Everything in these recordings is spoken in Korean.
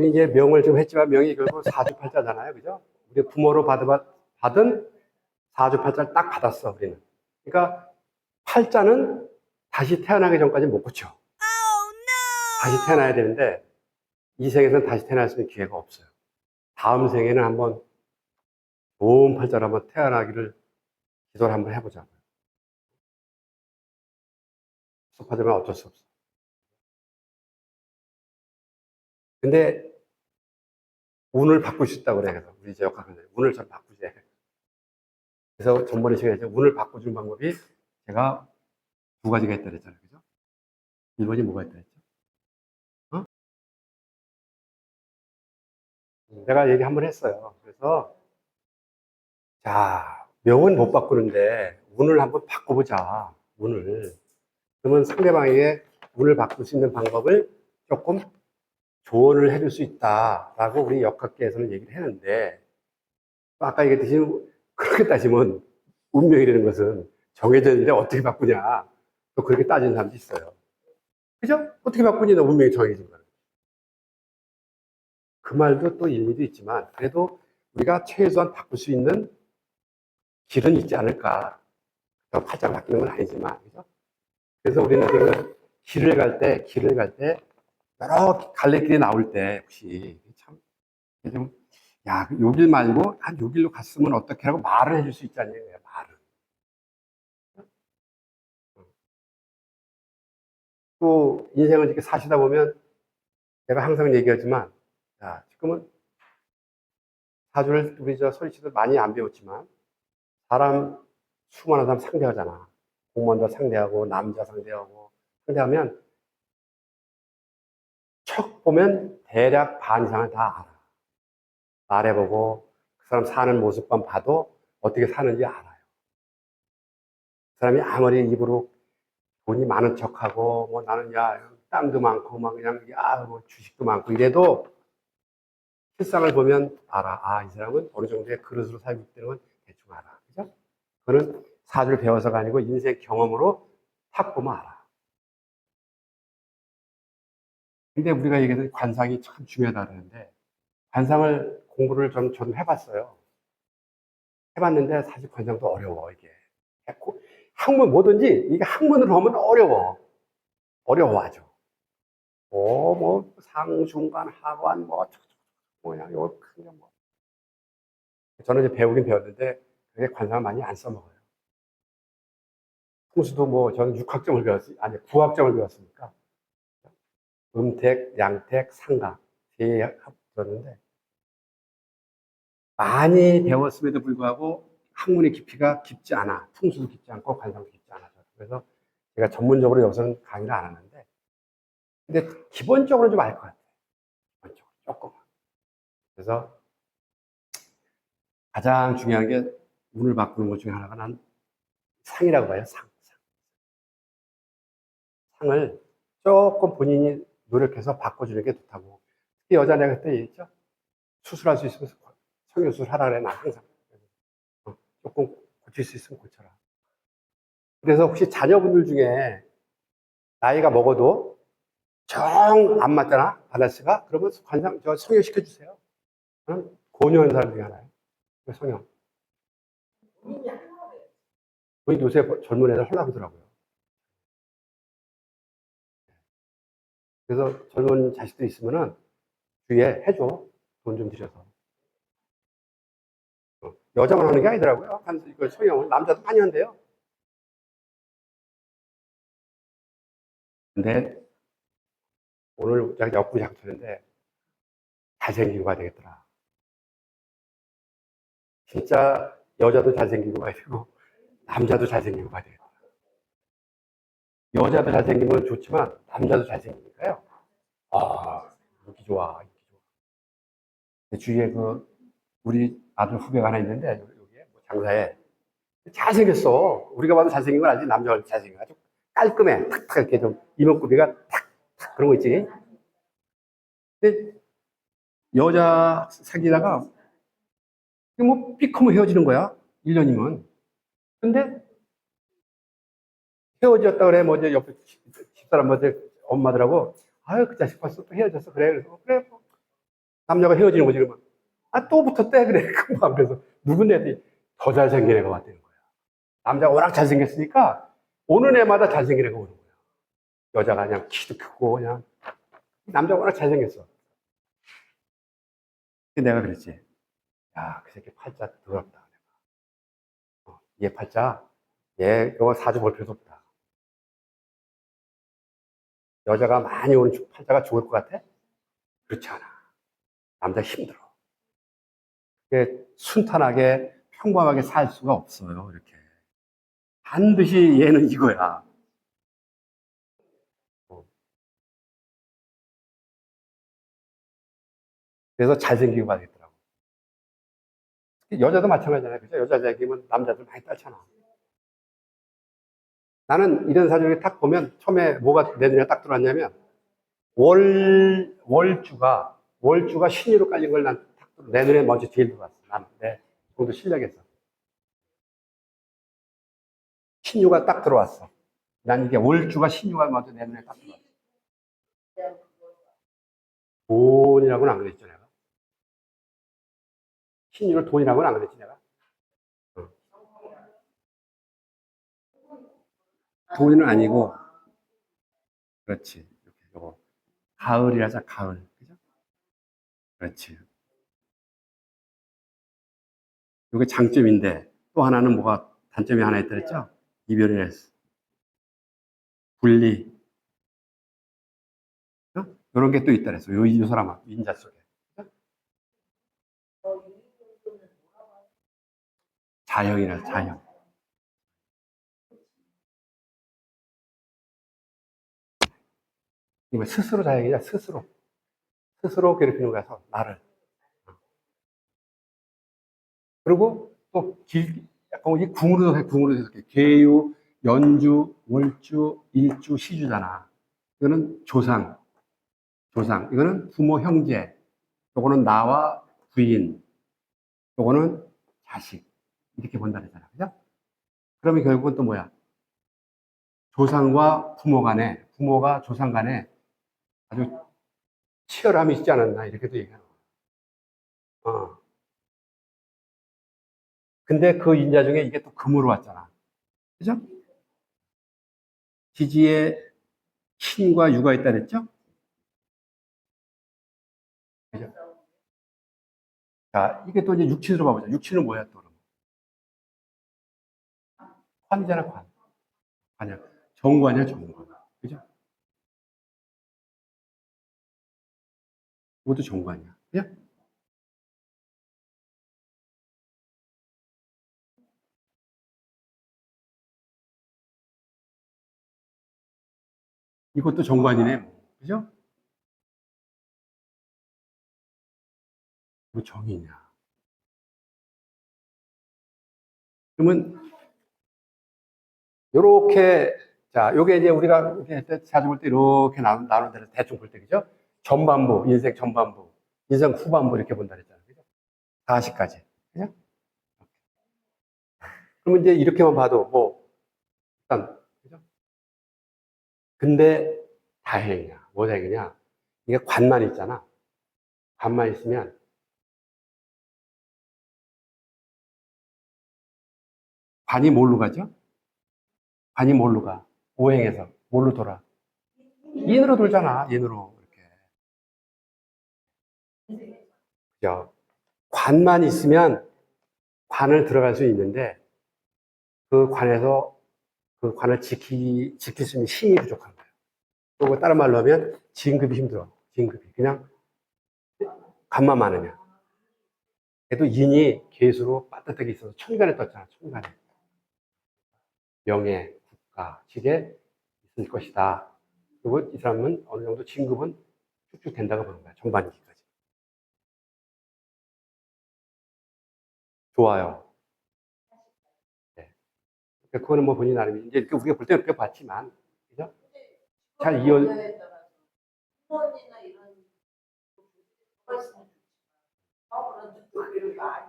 우리 이제 명을 좀 했지만 명이 결국 사주팔자잖아요. 그죠? 우리 부모로 받은, 사주팔자를 딱 받았어, 우리는. 그러니까 팔자는 다시 태어나기 전까지 못 고쳐. 다시 태어나야 되는데, 이 생에서는 다시 태어날 수 있는 기회가 없어요. 다음 생에는 한번 좋은 팔자로 한번 태어나기를 기도를 한번 해보자고요. 섭하지만 어쩔 수 없어. 근데 운을 바꿀 수 있다고 그래. 그래서 우리 이제 역학은 운을 좀 바꾸지. 그래서 전번에 제가 이제 운을 바꿔주는 방법이 제가 두 가지가 있다 그랬잖아요. 그죠? 1번이 뭐가 있다 그랬죠? 어? 내가 얘기 한 번 했어요. 그래서 자, 명은 못 바꾸는데 운을 한번 바꿔보자. 운을. 그러면 상대방에게 운을 바꿀 수 있는 방법을 조금 조언을 해줄 수 있다라고 우리 역학계에서는 얘기를 했는데 또 아까 얘기했듯이 그렇게 따지면 운명이라는 것은 정해져 있는데 어떻게 바꾸냐 또 그렇게 따지는 사람도 있어요. 그죠? 어떻게 바꾸냐 운명이 정해진 거는. 그 말도 또 일리도 있지만 그래도 우리가 최소한 바꿀 수 있는 길은 있지 않을까. 팔짱 바뀌는 건 아니지만 그죠? 그래서 우리는 그 길을 갈 때, 길을 갈 때, 여러 갈래길이 나올 때, 혹시, 참, 좀, 야, 요길 말고, 한 요 길로 갔으면 어떻게 하고 말을 해줄 수 않냐고요, 말을. 또, 인생을 이렇게 사시다 보면, 내가 항상 얘기하지만, 야, 지금은, 사주를 우리 저 소리치도 많이 안 배웠지만, 사람, 수많은 사람 상대하잖아. 공무원도 상대하고, 남자 상대하고, 상대하면, 척 보면 대략 반 이상은 다 알아. 말해보고 그 사람 사는 모습만 봐도 어떻게 사는지 알아요. 그 사람이 아무리 입으로 돈이 많은 척하고 뭐 나는 야 땅도 많고 막 그냥 야뭐 주식도 많고 이래도 실상을 보면 알아. 아 이 사람은 어느 정도의 그릇으로 살고 있다는 건 대충 알아. 그죠? 그거는 사주를 배워서가 아니고 인생 경험으로 탁 보면 알아. 근데 우리가 얘기했던 관상이 참 중요하다 그러는데 관상을 공부를 좀, 좀 해봤어요. 해봤는데 사실 관상도 어려워 이게. 학문 뭐든지 이게 학문으로 하면 어려워. 어려워 아주. 뭐, 뭐 상중간 하관 뭐 뭐냐 이거 그냥 뭐. 저는 이제 배우긴 배웠는데 그게 관상을 많이 안 써먹어요. 풍수도 뭐 저는 6학점을 배웠으니 아니 9학점을 배웠으니까 음택, 양택, 상각 세 합쳤는데 많이 배웠음에도 불구하고 학문의 깊이가 깊지 않아. 풍수도 깊지 않고 관상도 깊지 않아서 그래서 제가 전문적으로 여기서는 강의를 안 하는데 근데 기본적으로 좀 알 것 같아요. 기본적으로 조금. 그래서 가장 중요한 게 운을 바꾸는 것 중에 하나가 난 상이라고 봐요. 상. 상. 상을 조금 본인이 노력해서 바꿔주는 게 좋다고. 특히 여자 내가 그때 얘기했죠? 수술할 수 있으면 성형수술 하라 그래, 나 항상. 어, 조금 고칠 수 있으면 고쳐라. 그래서 혹시 자녀분들 중에 나이가 먹어도 정 안 맞잖아, 바다스가? 그러면 관상, 저 성형 시켜 주세요. 저는 고뇌하는 사람 중에 하나예요. 그 성형. 우리 요새 젊은 애들 하려고 그러더라고요. 그래서 젊은 자식들 있으면은 주위에 해줘. 돈 좀 들여서. 어, 여자만 하는 게 아니더라고요. 한, 이거 성형을. 남자도 많이 한대요. 근데 오늘 제가 역부작투인데 잘생기고 가야 되겠더라. 진짜 여자도 잘생기고 가야 되고 남자도 잘생기고 가야 되겠다. 여자도 잘생기면 좋지만 남자도 잘생기니까요. 아, 인기 좋아, 인기 좋아. 내 주위에 그 우리 아들 후배가 하나 있는데 여기에 뭐 장사에 잘생겼어. 우리가 봐도 잘생긴 건 아니지 남자가 잘생겨 아주 깔끔해. 탁탁 이렇게 좀 이목구비가 탁탁 그런 거 있지. 근데 여자 사귀다가 뭐 삐커면 헤어지는 거야. 1년이면. 근데 헤어졌다 그래. 뭐 이제 옆에 집- 집사람 뭐지 엄마들하고 아유 그 자식 벌써 또 헤어졌어 그래. 그래서 그래 뭐 남자가 헤어지는 거지, 그러면. 아, 또 붙었대, 그래. 금방. 그래서 누군 애들이 더 잘생긴 애가 왔다는 거야. 남자가 워낙 잘생겼으니까 오는 애마다 잘생긴 애가 오는 거야. 여자가 그냥 키도 크고 그냥 남자가 워낙 잘생겼어. 내가 그랬지. 야, 그 새끼 팔자 더럽다. 내가. 어, 얘 팔자, 얘 이거 사주 볼 필요도 없다. 여자가 많이 오는 주- 팔자가 좋을 것 같아? 그렇지 않아. 남자 힘들어. 순탄하게 평범하게 살 수가 없어요. 이렇게. 반드시 얘는 이거야. 어. 그래서 잘생기고 봐야겠더라고. 여자도 마찬가지잖아요. 그죠? 여자 잘생기면 남자들 많이 딸잖아. 나는 이런 사주를 딱 보면 처음에 뭐가 내 눈에 딱 들어왔냐면 월, 월주가, 월주가 신유로 깔린 걸 난 딱 내 눈에 먼저 제일 들어왔어. 난, 내 정도 실력에서. 신유가 딱 들어왔어. 난 이게 월주가 신유가 먼저 내 눈에 딱 들어왔어. 돈이라고는 안 그랬죠, 내가. 신유를 돈이라고는 안 그랬지, 내가. 어. 돈은 아니고, 그렇지. 이렇게, 요거. 가을이라자, 가을. 그죠? 그렇지. 이게 장점인데, 또 하나는 뭐가 단점이 하나 있다 그랬죠? 이별의 분리. 어? 이런 게 또 있다 그랬어. 요, 이 사람아, 인자 속에. 자형이라, 자형. 이거 스스로 자형이냐, 스스로. 스스로 괴롭히는 거야, 서- 나를. 그리고 또 길, 약간 이 궁으로 해, 궁으로 해석해. 계유, 연주, 월주, 일주, 시주잖아. 이거는 조상, 조상. 이거는 부모, 형제. 요거는 나와 부인. 요거는 자식. 이렇게 본다 그랬잖아. 그죠? 그러면 결국은 또 뭐야? 조상과 부모 간에, 부모가 조상 간에 아주 치열함이 있지 않았나, 이렇게도 얘기하는 거야. 어. 근데 그 인자 중에 이게 또 금으로 왔잖아. 그죠? 지지에 신과 유가 있다 그랬죠? 그죠? 자, 이게 또 이제 육친으로 봐보자. 육친은 뭐야, 또? 관이잖아, 관. 관이야. 정관이야, 정관. 그죠? 이것도 정관이야. 그죠? 이것도 정관이네. 뭐. 그죠? 뭐 정이냐. 그러면 요렇게 자, 요게 이제 우리가 이렇게 사주 볼 때 이렇게 나눈 대로 대충 볼 때 그죠? 전반부, 인생 전반부, 인생 후반부 이렇게 본다 그랬잖아요. 그죠? 40까지. 그죠? 그러면 이제 이렇게만 봐도 뭐 일단 그죠? 근데 다행이야. 뭐 다행이냐? 이게 관만 있잖아. 관만 있으면 관이 뭘로 가죠? 관이 뭘로 가? 오행에서 뭘로 돌아? 인으로 돌잖아. 인으로 관만 있으면 관을 들어갈 수 있는데 그 관에서 그 관을 지키, 지킬 수 있는 힘이 부족한 거예요. 그리고 다른 말로 하면 진급이 힘들어. 진급이. 그냥 관만 많으면. 그래도 인이 계수로 빠듯하게 있어서 천간에 떴잖아. 천간에. 명예, 국가, 직에 있을 것이다. 그리고 이 사람은 어느 정도 진급은 쭉쭉 된다고 보는 거야. 정반기까 좋아요. 네. 그거는 뭐 본인 나름이 이제 우리가 볼 때는 그렇게 봤지만, 그죠? 잘 이어,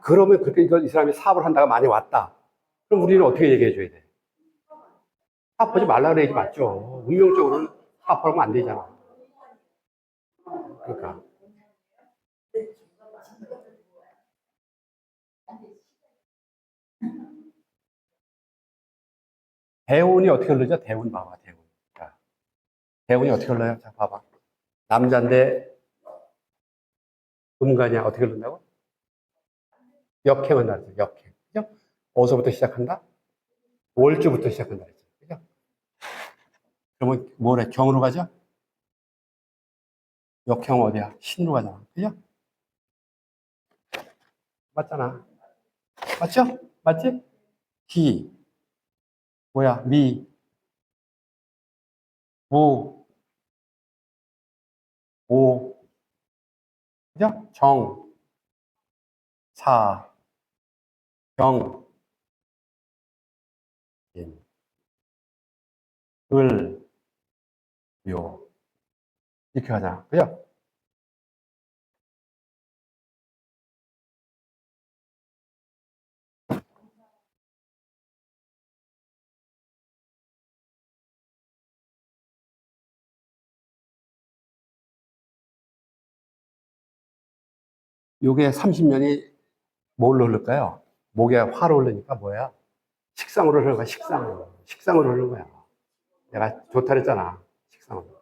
그러면 그렇게 이걸 이 사람이 사업을 한다가 많이 왔다. 그럼 우리는 어떻게 얘기해 줘야 돼? 사업하지 말라 그래야지 맞죠. 운명적으로는 사업하면 안 되잖아. 그러니까. 대운이 어떻게 흘러죠? 대운 봐봐, 대운. 자, 대운이 어떻게 흘러요? 자, 봐봐. 남자인데 음간이야. 어떻게 흘른다고? 역행한다 그랬죠. 역행. 그죠? 어디서부터 시작한다? 월주부터 시작한다. 그죠? 그러면 뭐래? 경으로 가죠? 역행 어디야? 신으로 가잖아. 그죠? 맞잖아. 맞죠? 맞지? 기. 뭐야? 미. 무. 오. 그죠? 정. 사. 경. 인. 을. 묘. 이렇게 가잖아. 그죠? 요게 30년이 뭘로 흐를까요? 목에 화로 흐르니까 뭐야? 식상으로 거야, 식상으로. 식상으로 흐르는 거야. 내가 좋다 그랬잖아. 식상으로.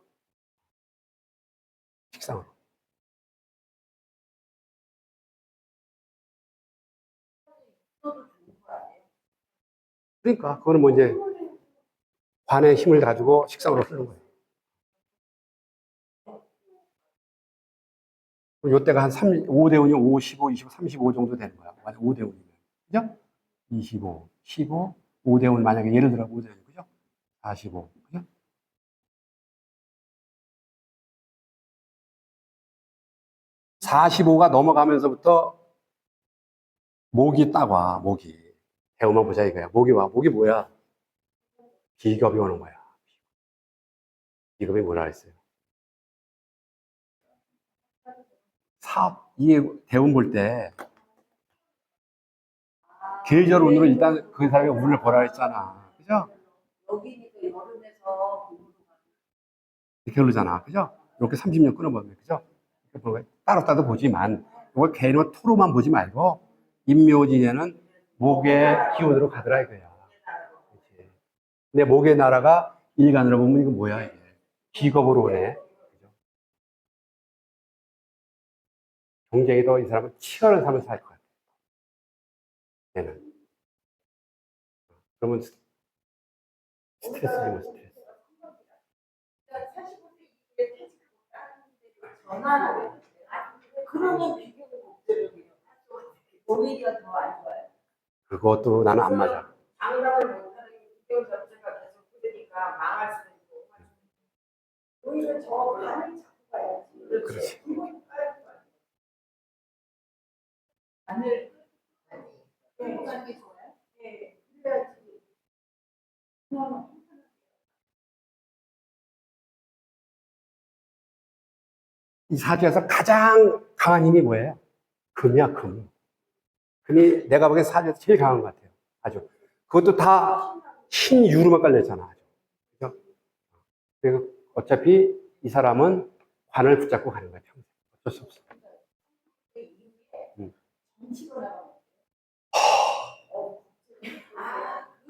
식상으로. 그러니까, 그거는 뭐 이제 관의 힘을 가지고 식상으로 흐르는 거예요. 요때가 한 3, 5대운이 55, 25, 35 정도 되는 거야. 만약 5대운이면. 그죠? 25, 15, 5대운 만약에 예를 들어 5대운, 그죠? 45, 그죠? (45가) 넘어가면서부터 목이 딱 와, 목이. 대우만 보자 이거야. 목이 와. 목이 뭐야? 비겁이 오는 거야. 비겁이 뭐라 했어요? 사업, 이게 대운 볼 때, 계절 운으로 일단 그 사람의 운을 보라 했잖아. 그죠? 여기니까 여름에서 봄으로 이렇게 흐르잖아. 그죠? 이렇게 30년 끊어보면, 그죠? 따로 따로 보지만, 이걸 개인의 토로만 보지 말고, 인묘진에는 목의 기운으로 가더라 이거야. 그렇지. 근데 목의 나라가 일간으로 보면 이거 뭐야, 이게. 비겁으로 오네. 더이 사람은 치열한 삶을 살 것 같아. 얘는. 그러면 스- 스트레스지 뭐, 스트레스. 전화를 그러면 비교가 복제력이에요. 오히려 더 안 좋아요. 그것도 나는 안 맞아. 장담을 못하는 비교 자체가 계속 그러니까 망할 수도 있고. 가야지. 그렇지. 이 사주에서 가장 강한 힘이 뭐예요? 금이야, 금. 금이 내가 보기엔 사주에서 제일 강한 것 같아요. 아주. 그것도 다 신유로만 깔려있잖아. 그죠? 그리고 어차피 이 사람은 관을 붙잡고 가는 거야, 평생. 어쩔 수 없어. 음.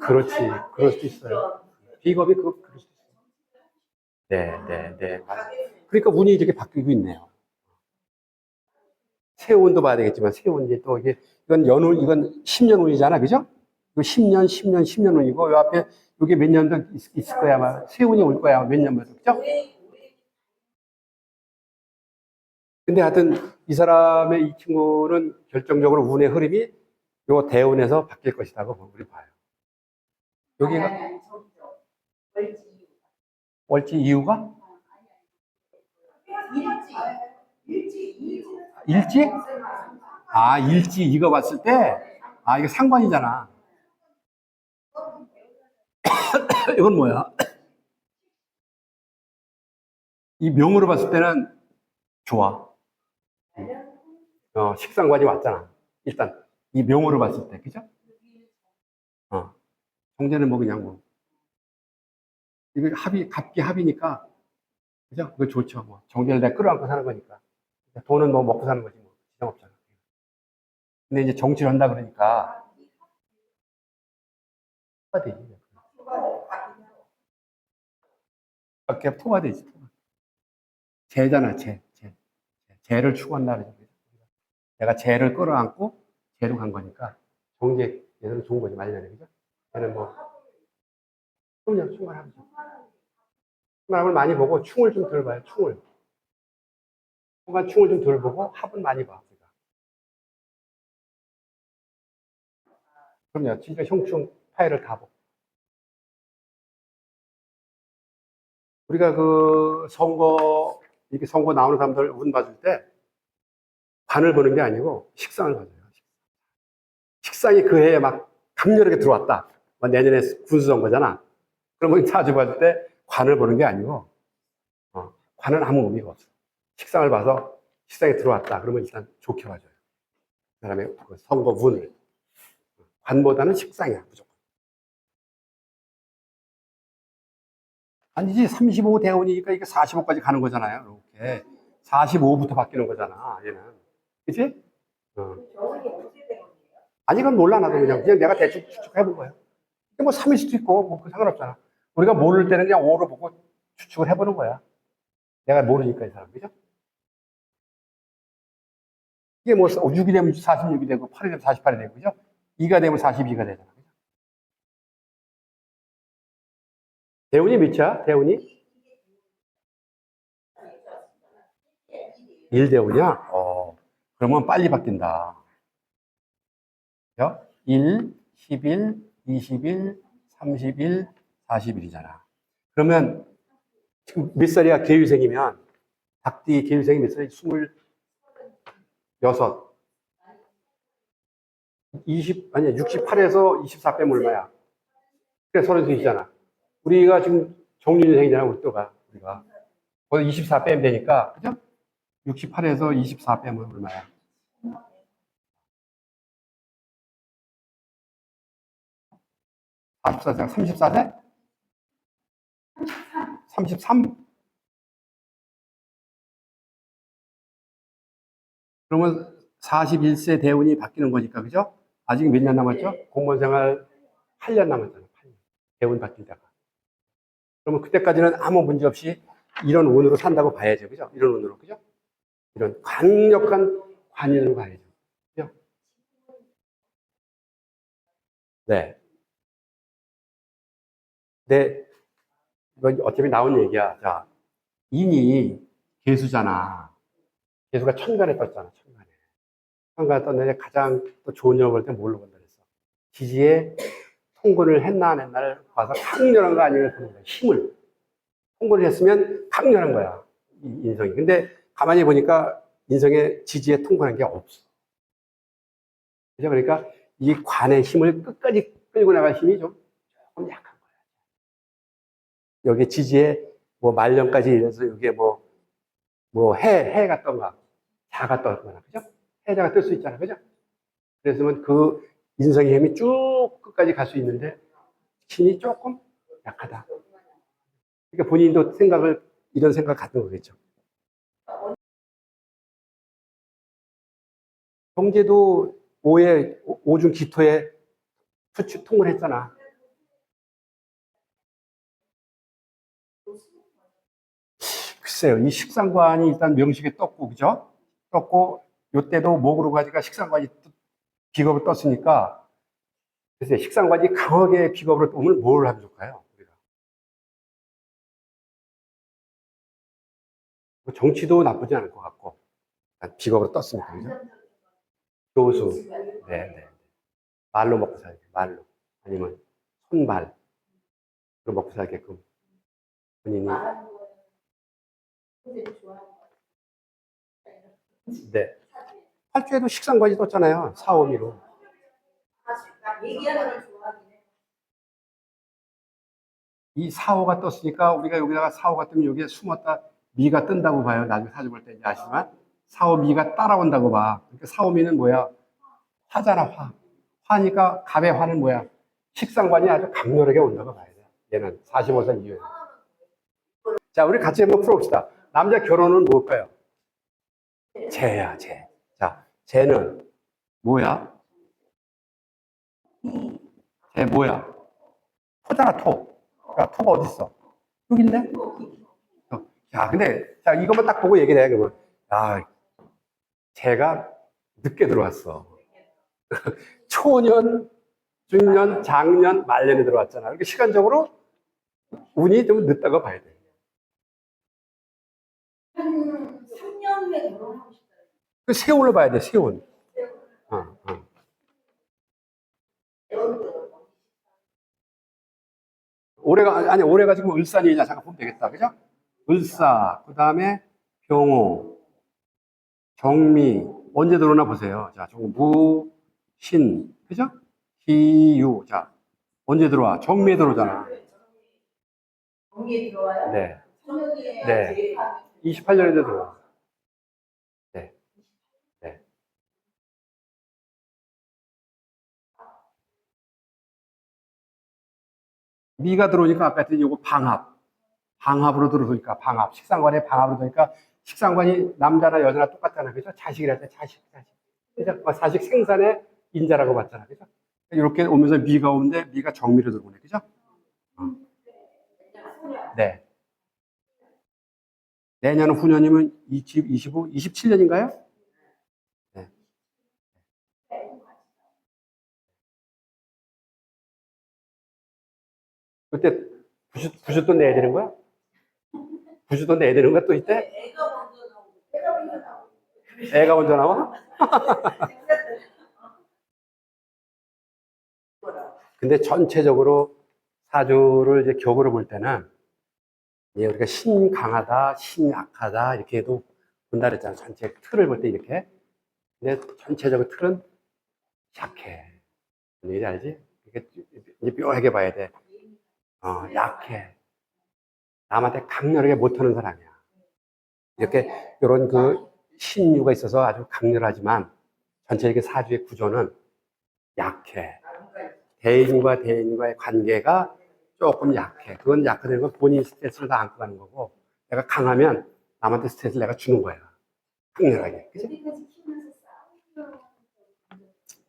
그렇지. 그럴 수도 있어요. 비겁이 그, 그럴 수도 있어요. 네, 네, 네. 그러니까 운이 이렇게 바뀌고 있네요. 세운도 봐야 되겠지만, 세운이 또 이게, 이건 연운, 이건 10년 운이잖아, 그죠? 이거 10년, 10년, 10년 운이고, 요 앞에, 이게 몇년더 있을 거야, 아마. 세운이 올 거야, 몇 년만 더, 그죠? 근데 하여튼, 이 사람의 이 친구는 결정적으로 운의 흐름이 요 대운에서 바뀔 것이라고 우리 봐요. 여기가 아니, 아니, 저기죠. 월지. 월지 이유가? 일지. 일지. 일지는 일지? 아, 일지 이거 봤을 때, 아, 이거 상관이잖아. 이건 뭐야? 이 명으로 봤을 때는 좋아. 어, 식상관이 왔잖아. 일단, 이 명으로 봤을 때, 그죠? 어. 그냥 뭐. 이거 합이, 갑기 합이니까, 그죠? 그거 좋죠. 뭐. 정제를 내가 끌어안고 사는 거니까. 돈은 뭐 먹고 사는 거지 뭐. 지장 없잖아. 근데 이제 정치를 한다 그러니까. 해야 되지. 이렇게 토가 되지. 토가. 재잖아, 재, 재. 재를 추구한다 그러죠. 내가 재를 끌어안고 재로 간 거니까 정제 얘들은 좋은 거지 말년에 그죠? 얘는 뭐 그럼요 충만하죠. 충만함을 많이 보고 충을 좀 덜 봐요. 충을. 순간 충을 좀 덜 보고 합은 많이 봐. 그럼요. 진짜 형충 파일을 다 보고. 우리가 그 선거 이렇게 선거 나오는 사람들 운 봐줄 때 관을 보는 게 아니고 식상을 봐줘요. 식상이 그 해에 막 강렬하게 들어왔다. 뭐 내년에 군수선거잖아. 그러면 자주 봤을 때 관을 보는 게 아니고 어, 관은 아무 의미가 없어. 식상을 봐서 식상에 들어왔다. 그러면 일단 좋게 봐줘요. 그 다음에 그 선거 운을. 관보다는 식상이야 무조건. 아니지 35 대원이니까 이게 45까지 가는 거잖아요. 이렇게 45부터 바뀌는 거잖아. 얘는 그치? 어. 아니, 그건 몰라, 나도 그냥. 그냥 내가 대충 추측해본. 근데 뭐 3일 수도 있고, 뭐, 그 상관없잖아. 우리가 모를 때는 그냥 5로 보고 추측을 해보는 거야. 내가 모르니까, 이 사람. 그죠? 이게 뭐, 6이 되면 46이 되고, 8이 되면 48이 되고, 그죠? 2가 되면 42가 되잖아. 그죠? 대운이 몇이야? 대운이? 1대운이야? 어, 그러면 빨리 바뀐다. 그죠? 1, 11, 21, 31, 41이잖아. 그러면 지금 몇 살이야? 개유생이면 닭띠 개유생이 몇 살이? 26, 20, 아니야, 68에서 24 빼면 얼마야? 그래, 33이잖아. 우리가 지금 정유생이잖아, 우리 또가. 우리가. 거기 24 빼면 되니까, 그죠? 68에서 24 빼면 얼마야? 44세, 34세? 33? 그러면 41세 대운이 바뀌는 거니까, 그죠? 아직 몇 년 남았죠? 공무원 생활 8년 남았잖아, 8년. 대운 바뀌다가. 그러면 그때까지는 아무 문제 없이 이런 운으로 산다고 봐야죠, 그죠? 이런 운으로, 그죠? 이런 강력한 관인으로 가야죠. 그죠? 네. 네. 이건 어차피 나온 얘기야. 자, 인이 개수잖아. 개수가 천간에 떴잖아, 천간에. 천간에 떴는데 가장 또 좋은 영을 볼때 뭘로 본다 그랬어? 지지에 통근을 했나 안 했나를 봐서 강렬한 거 아니면 보는 거야. 힘을. 통근을 했으면 강렬한 거야. 이 인성이. 근데 가만히 보니까 인성의 지지에 통근한 게 없어. 그죠? 그러니까 이 관의 힘을 끝까지 끌고 나갈 힘이 좀 거야. 여기 지지에 뭐 말년까지 이래서 여기에 뭐, 뭐 해, 해가 떴가, 자가 떴거나, 그죠? 해자가 뜰 수 있잖아, 그죠? 그래서면 그 인성의 힘이 쭉 끝까지 갈 수 있는데 힘이 조금 약하다. 그러니까 본인도 생각을, 이런 생각 갖는 거겠죠. 경제도 오에, 오중 기토에 투축 통을 했잖아. 글쎄요, 이 식상관이 일단 명식에 떴고, 그죠? 떴고, 요때도 목으로 가지가 식상관이 또 비겁을 떴으니까, 글쎄, 식상관이 강하게 비겁으로 뜨면 뭘 하면 좋을까요? 우리가? 뭐 정치도 나쁘지 않을 것 같고, 비겁으로 떴으니까, 그죠? 교수, 네, 네. 말로 먹고 살게, 말로. 아니면 손발. 로 먹고 살게끔. 본인이. 네. 팔주에도 식상관이 떴잖아요. 사오미로. 해. 이 사오가 떴으니까 우리가 여기다가 사오가 뜨면 여기에 숨었다 미가 뜬다고 봐요. 나중에 사주 볼 때 이제 아시지만 사오 미가 따라온다고 봐. 그러니까 사오미는 뭐야? 화잖아, 화. 화니까 갑의 화는 뭐야? 식상관이 아주 강렬하게 온다고 봐야 돼. 얘는 45세 이후에. 자, 우리 같이 한번 풀어봅시다. 남자 결혼은 뭘까요? 재야, 재. 자, 재는 뭐야? 재 뭐야? 토잖아, 토. 야, 토가 어딨어? 여기 있네? 자, 근데, 자, 이것만 딱 보고 얘기를 해, 그러면. 아, 제가 늦게 들어왔어. 초년, 중년, 장년, 말년에 들어왔잖아. 그러니까 시간적으로 운이 좀 늦다고 봐야 돼. 한 3년 후에 결혼하고 싶어요. 그 세운을 봐야 돼, 세운. 어, 어. 올해가, 아니, 올해가 지금 을산이냐, 잠깐 보면 되겠다. 그죠? 을사, 그 다음에 병호, 정미, 언제 들어오나 보세요. 자, 정, 무, 신, 그죠? 희유, 자, 언제 들어와? 정미에 들어오잖아. 정리에 들어와요? 네. 네. 제일 28년에 들어와. 네. 네. 미가 들어오니까 아까 했더니 요거 방합. 방합으로 들어오니까 방합. 식상관에 방합으로 들어오니까 식상관이 남자나 여자나 똑같잖아. 그죠? 자식이랄 때 자식, 자식. 뭐 사식 생산의 인자라고 봤잖아. 그죠? 이렇게 오면서 미가 오는데 미가 정미로 들어오네. 그죠? 네. 내년 후년이면 20, 25, 27년인가요? 그때 부주, 부주돈 내야 되는 거야? 부주돈 내야 되는 거야 또 이때? 애가 먼저 나오고 애가 먼저 나오고 애가 먼저 나와? 근데 전체적으로 사주를 이제 격으로 볼 때는 예, 우리가 신 강하다, 신 약하다 이렇게 해도 본다 그랬잖아. 전체 틀을 볼 때 이렇게. 근데 전체적으로 틀은 약해. 뭔 얘기인지 알지? 이게 이제 묘하게 봐야 돼. 어, 약해. 남한테 강렬하게 못하는 사람이야. 이렇게 이런 그 신유가 있어서 아주 강렬하지만 전체 이렇게 사주의 구조는 약해. 대인과 대인과의 관계가 조금 약해. 그건 약하다는 건 본인 스트레스를 다 안고 가는 거고, 내가 강하면 남한테 스트레스를 내가 주는 거야. 강렬하게. 그치?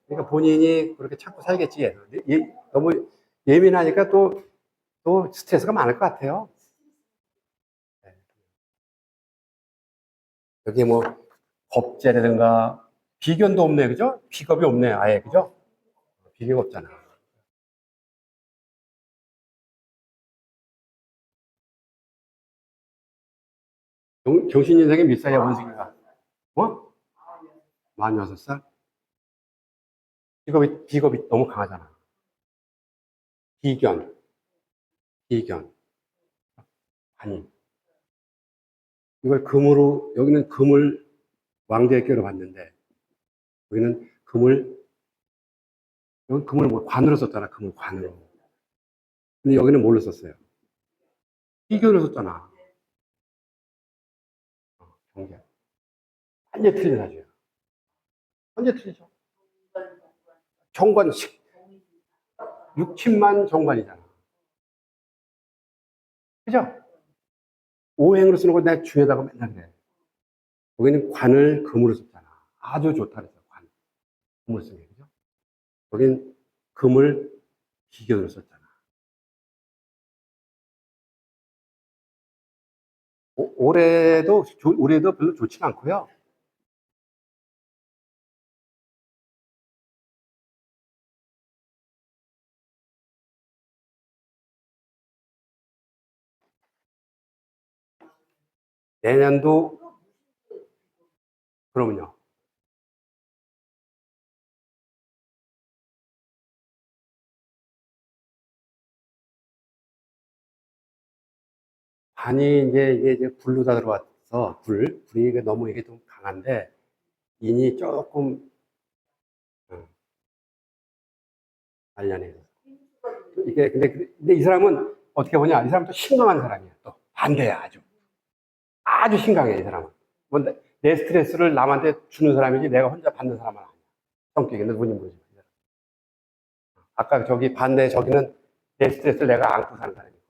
그러니까 본인이 그렇게 참고 살겠지. 예, 너무 예민하니까 또, 또 스트레스가 많을 것 같아요. 네. 여기 뭐, 법제라든가, 비견도 없네, 그죠? 비겁이 없네, 아예, 그죠? 비교가 없잖아. 경, 경신인생이 몇 살이야, 원숭이가? 뭐? 만 여섯 살? 비겁이, 비겁이 너무 강하잖아. 비견. 비견. 아니. 이걸 금으로, 여기는 금을 왕대의 껴로 봤는데, 여기는 금을, 여기 금을 뭐 관으로 썼잖아, 금을 관으로. 근데 여기는 뭘로 썼어요? 비견으로 썼잖아. 어, 경계. 완전 틀린 사주야. 완전 틀리죠. 정관식. 60만 정관이잖아. 그죠? 오행으로 쓰는 걸 내가 주에다가 맨날 그래. 여기는 관을 금으로 썼잖아. 아주 좋다 그랬어, 관. 금을 쓰는 게, 그죠? 여긴 금을 기견으로 썼잖아. 오- 올해도, 조- 올해도 별로 좋지는 않고요. 내년도 그러면요. 반이 이제 이게 이제 불로 다 들어와서 불 불이 너무 이게 좀 강한데 인이 조금 어, 말년에 이게 근데 그- 근데 이 사람은 어떻게 보냐. 이 사람은 또 신강한 사람이야. 또 반대야 아주 아주 신강해 이 사람은. 뭐 내, 내 스트레스를 남한테 주는 사람이지 내가 혼자 받는 사람은 아니야. 성격이 누군지 모르지만 이 사람. 아까 저기 반대 저기는 내 스트레스를 내가 안고 사는 사람이고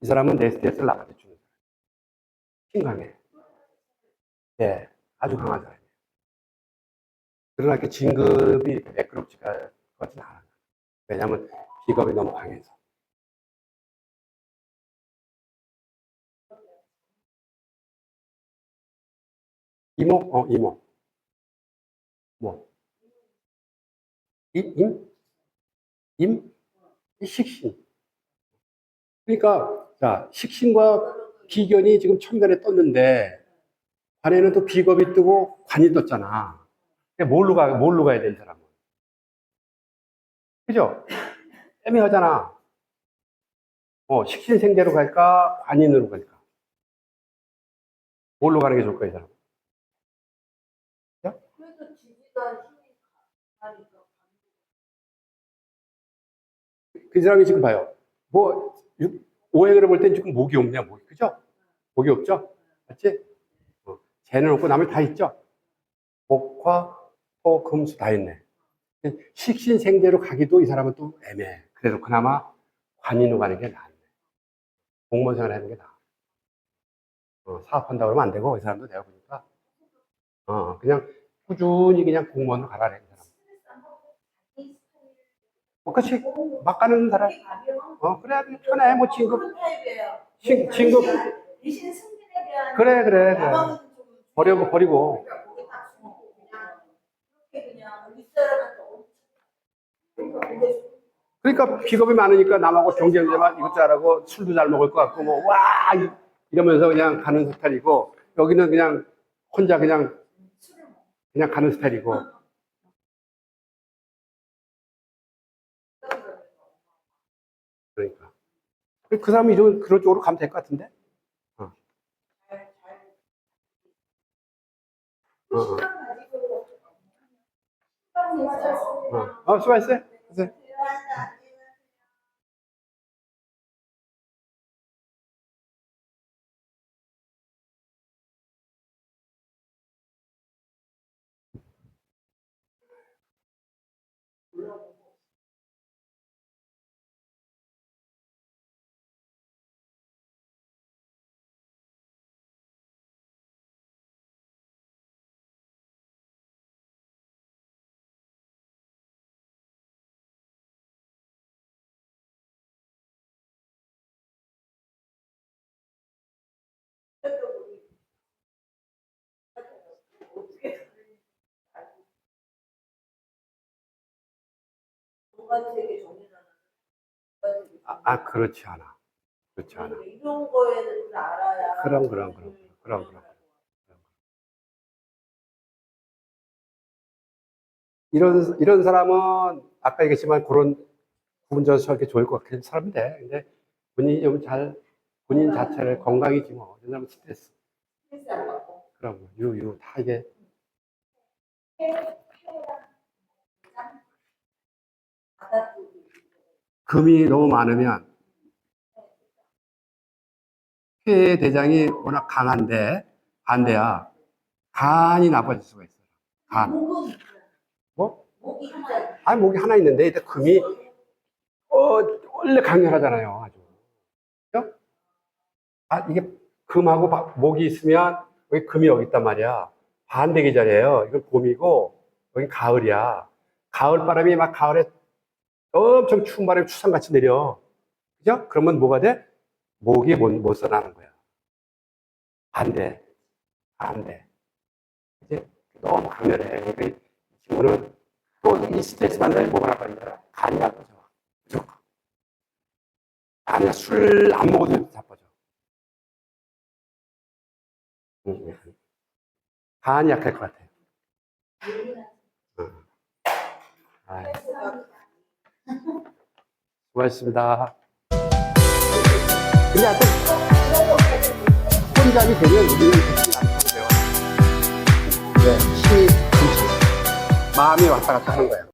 이 사람은 내 스트레스를 남한테 주는 사람 신강해. 예 아주 강한 사람이에요 그러나 이렇게 진급이 매끄럽지가 않아요 왜냐하면 비겁이 너무 강해서 이모, 어, 이모. 뭐? 임, 임? 임? 이 식신. 그러니까, 자, 식신과 비견이 지금 천간에 떴는데, 관에는 또 비겁이 뜨고 관이 떴잖아. 뭘로 가, 뭘로 가야 돼, 이 사람은? 그죠? 애매하잖아. 어, 식신생대로 갈까? 관인으로 갈까? 뭘로 가는 게 좋을까, 이 사람? 그래도 지지가 힘이 가니까. 그 사람이 지금 봐요. 뭐, 육- 오행으로 볼 땐 지금 목이 없냐, 목이. 그죠? 목이 없죠? 맞지? 어, 쟤는 없고 남을 다 있죠? 목화, 토, 금수 다 있네. 식신생대로 가기도 이 사람은 또 애매해. 그래도 그나마 관인으로 가는 게 낫네. 공무원 생활 하는 게 나아. 어, 사업한다고 그러면 안 되고, 이 사람도 내가 보니까. 어, 그냥 꾸준히 그냥 공무원으로 가라, 그래. 어, 그치. 막 가는 사람. 어, 그래, 편해. 뭐, 진급. 진- 진급. 그래, 그래, 그래. 버리고, 버리고. 그러니까 비겁이 많으니까 남하고 경쟁자만 이것 잘하고 술도 잘 먹을 것 같고 뭐 와 이러면서 그냥 가는 스타일이고 여기는 그냥 혼자 그냥. 그냥 가는 스타일이고 그러니까 그 사람이 이런 그런 쪽으로 가면 될 것 같은데. 어, 어. 가지고 시간 있어요. 어, 어 수고했어요 정리라는 아, 아 그렇지 않아. 그렇지 않아. 정리. 이런 거에 대해서 알아야 그럼, 그럼, 그럼, 그럼, 그럼. 이런 이런 사람은 아까 얘기했지만 그런 구분져서 이렇게 좋을 것 같은 사람인데 근데 본인이 좀 잘 본인 자체를 건강이지 뭐. 사람은 스트레스. 스트레스 안 받고. 그럼 유유 다 이게 바다 쪽이 금이 너무 많으면 폐 대장이 워낙 강한데 반대야 간이 나빠질 수가 있어요. 간. 뭐? 아니 목이 하나 있는데 일단 금이 어 원래 강렬하잖아요. 아주. 그죠? 아 이게 금하고 바- 목이 있으면 여기 금이 여기 있단 말이야. 반대 계절이에요. 이건 봄이고 여기 가을이야. 가을 바람이 막 가을에 엄청 추운 바람이 추상같이 내려. 그죠? 그러면 뭐가 돼? 목이 못, 못 살아나는 거야. 반대. 반대. 이제 너무 강렬해. 그러니까 이 친구는 또이 스트레스 받는 뭐가 나빠진다. 간이 나빠져. 아니야, 술 안 먹어도 나빠져. 응, 응. 간이 약할 것 같아요. 응. 아이, 수고하셨습니다. 혼잡이 되면 우리는 안 하면 돼요. 왜? 힘이, 마음이 왔다 갔다 하는 거야.